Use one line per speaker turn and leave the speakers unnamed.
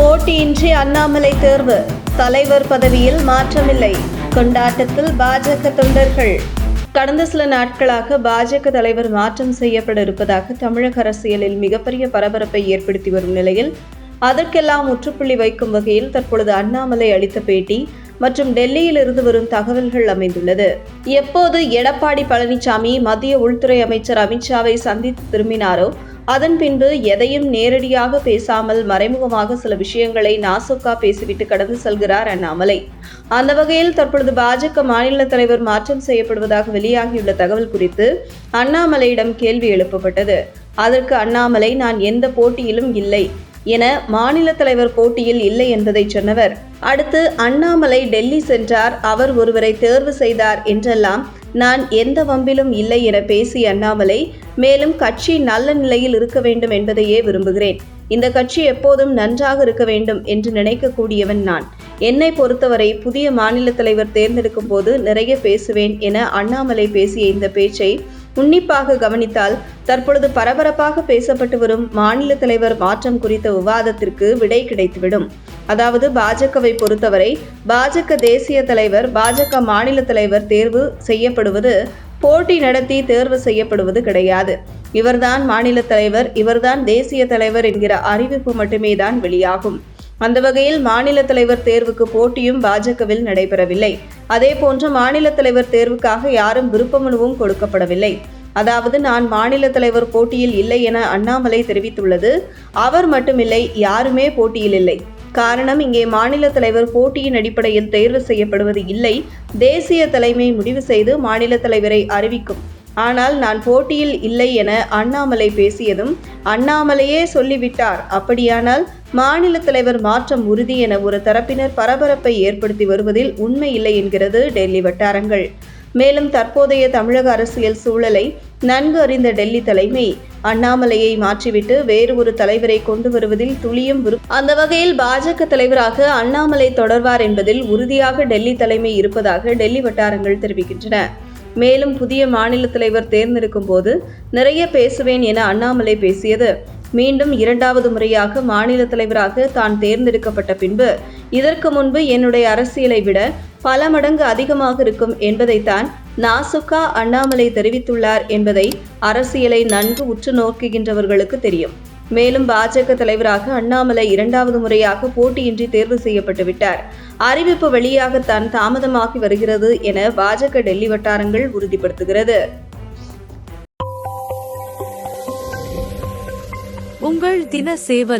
போட்டியின்றி அண்ணாமலை தேர்வு. தலைவர் பதவியில் மாற்றமில்லை. கொண்டாட்டத்தில் பாஜக தொண்டர்கள். கடந்த சில நாட்களாக பாஜக தலைவர் மாற்றம் செய்யப்பட இருப்பதாக தமிழக அரசியலில் மிகப்பெரிய பரபரப்பை ஏற்படுத்தி வரும் நிலையில் அதற்கெல்லாம் முற்றுப்புள்ளி வைக்கும் வகையில் தற்பொழுது அண்ணாமலை அளித்த பேட்டி மற்றும் டெல்லியில் இருந்து வரும் தகவல்கள் அமைந்துள்ளது. எப்போது எடப்பாடி பழனிசாமி மத்திய உள்துறை அமைச்சர் அமித்ஷாவை சந்தித்து திரும்பினாரோ அதன் பின்பு எதையும் நேரடியாக பேசாமல் மறைமுகமாக சில விஷயங்களை நாசுக்கா பேசிவிட்டு கடந்து செல்கிறார் அண்ணாமலை. அந்த வகையில் தற்பொழுது பாஜக மாநில தலைவர் மாற்றம் செய்யப்படுவதாக வெளியாகியுள்ள தகவல் குறித்து அண்ணாமலையிடம் கேள்வி எழுப்பப்பட்டது. அதற்கு அண்ணாமலை நான் எந்த போட்டியிலும் இல்லை என மாநில தலைவர் போட்டியில் இல்லை என்பதை சொன்னவர். அடுத்து அண்ணாமலை டெல்லி சென்றார் அவர் ஒருவரை தேர்வு செய்தார் என்றெல்லாம் நான் எந்த வம்பிலும் இல்லை என பேசிய அண்ணாமலை மேலும் கட்சி நல்ல நிலையில் இருக்க வேண்டும் என்பதையே விரும்புகிறேன். இந்த கட்சி எப்போதும் நன்றாக இருக்க வேண்டும் என்று நினைக்கக்கூடியவன் நான். என்னை பொறுத்தவரை புதிய மாநில தலைவர் தேர்ந்தெடுக்கும் போது நிறைய பேசுவேன் என அண்ணாமலை பேசிய இந்த பேச்சை உன்னிப்பாக கவனித்தால் தற்பொழுது பரபரப்பாக பேசப்பட்டு வரும் மாநில தலைவர் மாற்றம் குறித்த விவாதத்திற்கு விடை கிடைத்துவிடும். அதாவது பாஜகவை பொறுத்தவரை பாஜக தேசிய தலைவர் பாஜக மாநில தலைவர் தேர்வு செய்யப்படுவது போட்டி நடத்தி தேர்வு செய்யப்படுவது கிடையாது. இவர்தான் மாநில தலைவர் இவர்தான் தேசிய தலைவர் என்கிற அறிவிப்பு மட்டுமே தான் வெளியாகும். அந்த வகையில் மாநில தலைவர் தேர்வுக்கு போட்டியும் பாஜகவில் நடைபெறவில்லை. அதே போன்று மாநில தலைவர் தேர்வுக்காக யாரும் விருப்பமனுவும் கொடுக்கப்படவில்லை. அதாவது நான் மாநில தலைவர் போட்டியில் இல்லை என அண்ணாமலை தெரிவித்துள்ளது. அவர் மட்டுமில்லை யாருமே போட்டியில் இல்லை. காரணம் இங்கே மாநில தலைவர் போட்டியின் அடிப்படையில் தேர்வு செய்யப்படுவது இல்லை. தேசிய தலைமை முடிவு செய்து மாநில தலைவரை அறிவிக்கும். ஆனால் நான் போட்டியில் இல்லை என அண்ணாமலை பேசியதும் அண்ணாமலையே சொல்லிவிட்டார். அப்படியானால் மாநில தலைவர் மாற்றம் உறுதி என ஒரு தரப்பினர் பரபரப்பை ஏற்படுத்தி வருவதில் உண்மை இல்லை என்கிறது டெல்லி வட்டாரங்கள். மேலும் தற்போதைய தமிழக அரசியல் சூழலை நன்கு அறிந்த டெல்லி தலைமை அண்ணாமலையை மாற்றிவிட்டு வேறு ஒரு தலைவரை கொண்டு வருவதில் துளியும் அந்த வகையில் பாஜக தலைவராக அண்ணாமலை தொடர்வார் என்பதில் உறுதியாக டெல்லி தலைமை இருப்பதாக டெல்லி வட்டாரங்கள் தெரிவிக்கின்றன. மேலும் புதிய மாநில தலைவர் தேர்ந்தெடுக்கும் போது நிறைய பேசுவேன் என அண்ணாமலை பேசியது. மீண்டும் இரண்டாவது முறையாக மாநில தலைவராக தான் தேர்ந்தெடுக்கப்பட்ட பின்பு இதற்கு முன்பு என்னுடைய அரசியலை விட பல மடங்கு அதிகமாக இருக்கும் என்பதைத்தான் நாசுகா அண்ணாமலை தெரிவித்துள்ளார் என்பதை அரசியலை நன்கு உற்று நோக்குகின்றவர்களுக்கு தெரியும். மேலும் பாஜக தலைவராக அண்ணாமலை இரண்டாவது முறையாக போட்டியின்றி தேர்வு செய்யப்பட்டு விட்டார். அறிவிப்பு வெளியாகத்தான் தாமதமாகி வருகிறது என பாஜக டெல்லி வட்டாரங்கள் உறுதிப்படுத்துகிறது.
உங்கள் தின சேவல்